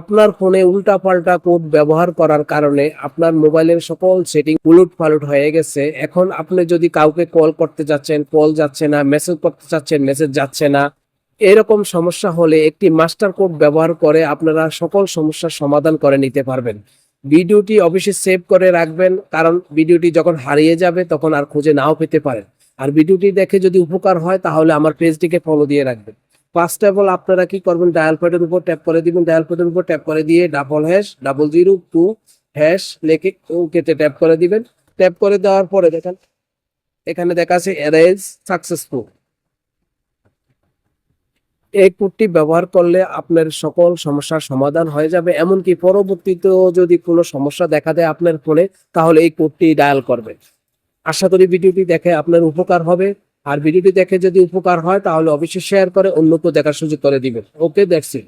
আপনার ফোনে উল্টাপাল্টা কোড ব্যবহার করার কারণে আপনার মোবাইলের সকল সেটিং উলট পালট হয়ে গেছে। এখন আপনি যদি কাউকে কল করতে যাচ্ছেন, কল যাচ্ছে না, মেসেজ করতে চাচ্ছেন মেসেজ যাচ্ছে না, এরকম সমস্যা হলে একটি মাস্টার কোড ব্যবহার করে আপনারা সকল সমস্যার সমাধান করে নিতে পারবেন। ভিডিওটি অবশ্যই সেভ করে রাখবেন, কারণ ভিডিওটি যখন হারিয়ে যাবে তখন আর খুঁজে নাও পেতে পারেন। আর ভিডিওটি দেখে যদি উপকার হয় তাহলে আমার পেজটিকে ফলো দিয়ে রাখবেন। ফার্স্ট অফ অল আপনারা কি করবেন? ডায়াল প্যাডের উপর ট্যাপ করে দিবেন। ডায়াল প্যাডের উপর ট্যাপ করে দিয়ে double hash double zero two hash লেখে ওকেতে ট্যাপ করে দিবেন। ট্যাপ করে দেওয়ার পরে দেখেন, এখানে দেখা আছে অ্যারেজ সাকসেসফুল এই কোডটি ব্যবহার করলে আপনার সকল সমস্যার সমাধান হয়ে যাবে। এমনকি পরবর্তীতেও যদি কোনো সমস্যা দেখা দেয় আপনার ফোনে তাহলে এই কোডটি ডায়াল করবেন। আশা করি ভিডিওটি দেখে আপনার উপকার হবে। আর ভিডিওটি দেখে যদি উপকার হয়, তাহলে অবশ্যই শেয়ার করে অন্যকে দেখার সুযোগ করে দিবেন। ওকে ইট